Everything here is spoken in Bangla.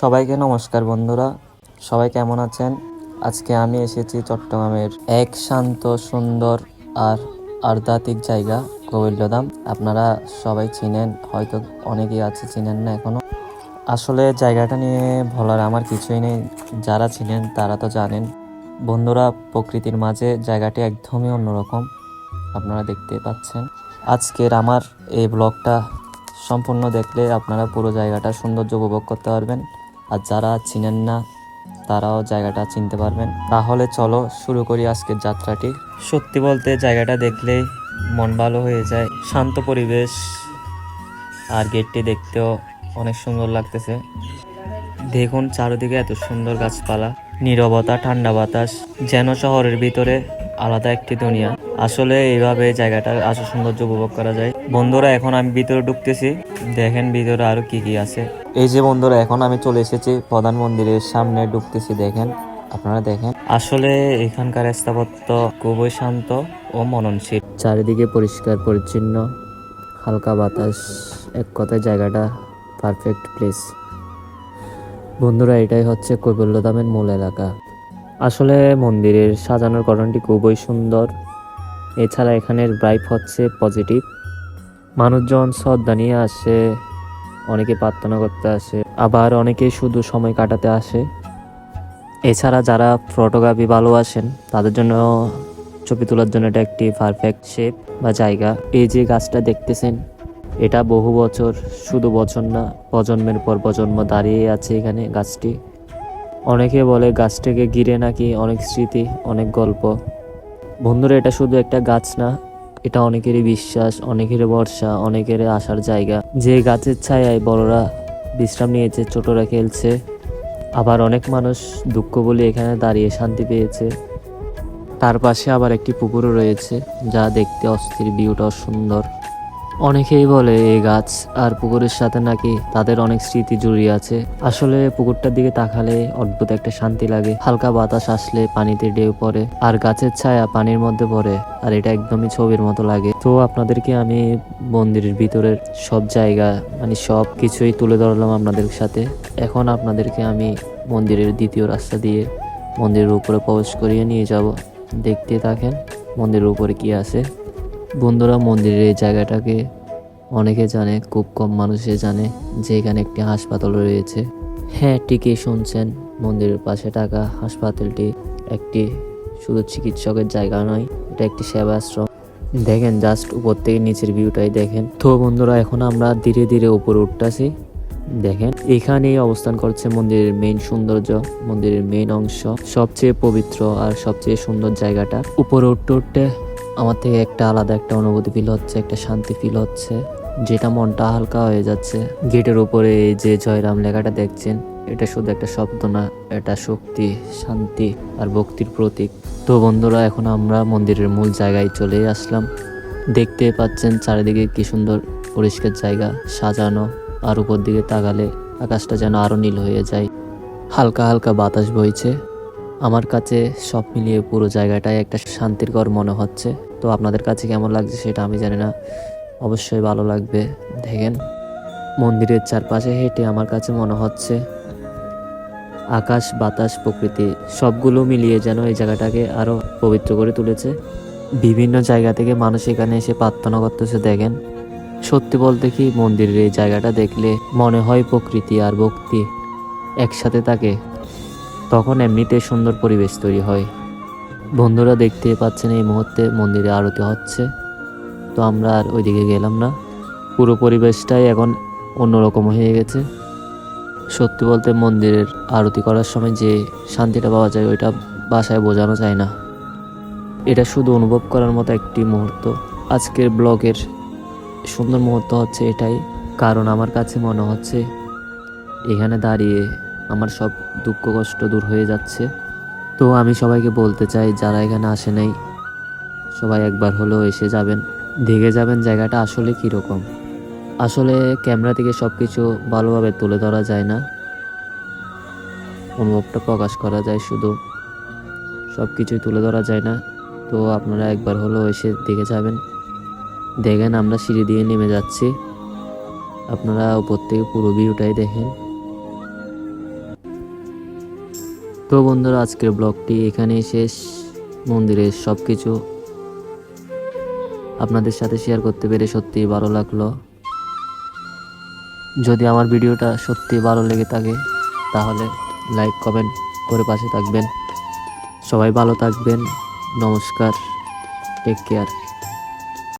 সবাইকে নমস্কার বন্ধুরা। সবাই কেমন আছেন? আজকে আমি এসেছি চট্টগ্রামের এক শান্ত, সুন্দর আর আধ্যাত্মিক জায়গা কবিল্লদাম আপনারা সবাই চিনেন, হয়তো অনেকেই আছে চিনেন না এখনও। আসলে জায়গাটা নিয়ে বলার আমার কিছুই নেই। যারা চিনেন, তারা তো জানেন। বন্ধুরা, প্রকৃতির মাঝে জায়গাটি একদমই অন্যরকম। আপনারা দেখতে পাচ্ছেন। আজকের আমার এই ব্লগটা সম্পূর্ণ দেখলে আপনারা পুরো জায়গাটা সৌন্দর্য উপভোগ করতে পারবেন। আর যারা চিনেন না, তারাও জায়গাটা চিনতে পারবেন। তাহলে চলো শুরু করি আজকের যাত্রাটি। সত্যি বলতে জায়গাটা দেখলে মন ভালো হয়ে যায়, শান্ত পরিবেশ আর গেটটি দেখতেও অনেক সুন্দর লাগতেছে। দেখুন চারিদিকে এত সুন্দর গাছপালা, নীরবতা, ঠান্ডা বাতাস, যেন শহরের ভিতরে আলাদা একটি দুনিয়া। আসলে এইভাবে জায়গাটার আসল সৌন্দর্য উপভোগ করা যায়। বন্ধুরা, এখন আমি ভিতরে ঢুকতেছি। দেখেন ভিতরে আরও কি কি আছে। এই যে বন্ধুরা, এখন আমি চলে এসেছি প্রধান মন্দিরের সামনে ঢুকতেছি, দেখেন। আপনারা দেখেন। আসলে এখানকার স্থাপত্য খুবই শান্ত ও মননশীল। চারিদিকে পরিষ্কার, পরিচ্ছন্ন, হালকা বাতাস। এক কথায় জায়গাটা পারফেক্ট প্লেস বন্ধুরা, এটাই হচ্ছে কৈবল্যধামের মূল এলাকা। আসলে মন্দিরের সাজানোর গঠনটি খুবই সুন্দর। এছাড়া এখানের ব্রাইফ হচ্ছে পজিটিভ মানুষজন শ্রদ্ধা নিয়ে আসে, অনেকে প্রার্থনা করতে আসে, আবার অনেকে শুধু সময় কাটাতে আসে। এছাড়া যারা ফটোগ্রাফি ভালোবাসেন তাদের জন্য ছবি তোলার জন্য এটা একটি পারফেক্ট শেপ বা জায়গা। এই যে গাছটা দেখতেছেন, এটা বহু বছর শুধু বছর না, প্রজন্মের পর প্রজন্ম দাঁড়িয়ে আছে এখানে গাছটি। অনেকে বলে গাছটাকে ঘিরে নাকি অনেক স্মৃতি, অনেক গল্প। বন্ধুরা, এটা শুধু একটা গাছ না, এটা অনেকেরই বিশ্বাস, অনেকের ভরসা, অনেকের আসার জায়গা। যে গাছের ছায়ায় বড়রা বিশ্রাম নিয়েছে, ছোটরা খেলছে, আবার অনেক মানুষ দুঃখ বলে এখানে দাঁড়িয়ে শান্তি পেয়েছে। তার পাশে আবার একটি পুকুরও রয়েছে, যা দেখতে অস্থির, ভিউটাও সুন্দর। অনেকেই বলে এই গাছ আর পুকুরের সাথে নাকি তাদের অনেক স্মৃতি জড়িয়ে আছে। আসলে পুকুরটার দিকে তাকালে অদ্ভুত একটা শান্তি লাগে। হালকা বাতাস আসলে পানিতে ঢেউ পড়ে আর গাছের ছায়া পানির মধ্যে পড়ে আর এটা একদমই ছবির মতো লাগে। তো আপনাদেরকে আমি মন্দিরের ভিতরের সব জায়গা মানে সব কিছুই তুলে ধরলাম আপনাদের সাথে। এখন আপনাদেরকে আমি মন্দিরের দ্বিতীয় রাস্তা দিয়ে মন্দিরের উপরে প্রবেশ করিয়ে নিয়ে যাব। দেখতে থাকেন মন্দিরের উপরে কি আছে। বন্ধুরা, মন্দিরের এই জায়গাটাকে অনেকে জানে, খুব কম মানুষে জানে যে এখানে একটি হাসপাতাল রয়েছে। হ্যাঁ ঠিকই শুনছেন, মন্দিরের পাশে থাকা হাসপাতালটি একটি শুধু চিকিৎসকের জায়গা নয়, এটা একটি সেবাশ্রম। দেখেন, জাস্ট উপর থেকে নিচের ভিউটাই দেখেন। তো বন্ধুরা, এখন আমরা ধীরে ধীরে উপরে উঠতেছি। দেখেন, এখানেই অবস্থান করছে মন্দিরের মেইন সৌন্দর্য, মন্দিরের মেইন অংশ। সবচেয়ে পবিত্র আর সবচেয়ে সুন্দর জায়গাটা। উপরে উঠতে উঠতে আমার থেকে একটা আলাদা একটা অনুভূতি ফিল হচ্ছে, একটা শান্তি ফিল হচ্ছে, যেটা মনটা হালকা হয়ে যাচ্ছে। গেটের উপরে এই যে জয়রাম লেখাটা দেখছেন, এটা শুধু একটা শব্দ না, এটা শক্তি, শান্তি আর ভক্তির প্রতীক। তো বন্ধুরা, এখন আমরা মন্দিরের মূল জায়গায় চলে আসলাম। দেখতে পাচ্ছেন চারিদিকে কি সুন্দর পরিষ্কার জায়গা, সাজানো, আর উপর দিকে তাকালে আকাশটা যেন আরও নীল হয়ে যায়। হালকা হালকা বাতাস বইছে। আমার কাছে সব মিলিয়ে পুরো জায়গাটাই একটা শান্তির ঘর মনে হচ্ছে। তো আপনাদের কাছে কেমন লাগছে সেটা আমি জানি না। অবশ্যই ভালো লাগবে। দেখেন, মন্দিরের চারপাশে হেঁটে আমার কাছে মনে হচ্ছে আকাশ, বাতাস, প্রকৃতি, সবগুলো মিলিয়ে যেন এই জায়গাটাকে আরও পবিত্র করে তুলেছে। বিভিন্ন জায়গা থেকে মানুষ এখানে এসে প্রার্থনা করতেছে, দেখেন। সত্যি বলতে কি, মন্দিরের এই জায়গাটা দেখলে মনে হয় প্রকৃতি আর ভক্তি একসাথে থাকে। তখন এমনিতে সুন্দর পরিবেশ তৈরি হয়। বন্ধুরা দেখতে পাচ্ছেন এই মুহূর্তে মন্দিরে আরতি হচ্ছে। তো আমরা আর ওইদিকে গেলাম না। পুরো পরিবেশটাই এখন অন্যরকম হয়ে গেছে। সত্যি বলতে মন্দিরের আরতি করার সময় যে শান্তিটা পাওয়া যায় ওইটা বাসায় বোঝানো যায় না। এটা শুধু অনুভব করার মতো একটি মুহূর্ত। আজকের ব্লগের সুন্দর মুহূর্ত হচ্ছে এটাই। কারণ আমার কাছে মনে হচ্ছে এখানে দাঁড়িয়ে আমার সব দুঃখ কষ্ট দূর হয়ে যাচ্ছে। তো আমি সবাইকে বলতে চাই, যারা এখানে আসে নাই, সবাই একবার হলেও এসে যাবেন। দেখে যাবেন জায়গাটা আসলে কীরকম। আসলে ক্যামেরা থেকে সব কিছু ভালোভাবে তুলে ধরা যায় না। অনুভবটা প্রকাশ করা যায় শুধু। সব কিছুই তুলে ধরা যায় না। তো আপনারা একবার হলেও এসে দেখে যাবেন। দেখেন, আমরা সিঁড়ি দিয়ে নেমে যাচ্ছি। আপনারা উপর থেকে পুরো ভিউটাই দেখেন। তো বন্ধুরা, আজকের ব্লগটি এখানেই শেষ। মন্দিরের সব কিছু আপনাদের সাথে শেয়ার করতে পেরে সত্যিই ভালো লাগল। যদি আমার ভিডিওটা সত্যি ভালো লেগে থাকে, তাহলে লাইক কমেন্ট করে পাশে থাকবেন। সবাই ভালো থাকবেন। নমস্কার। Take care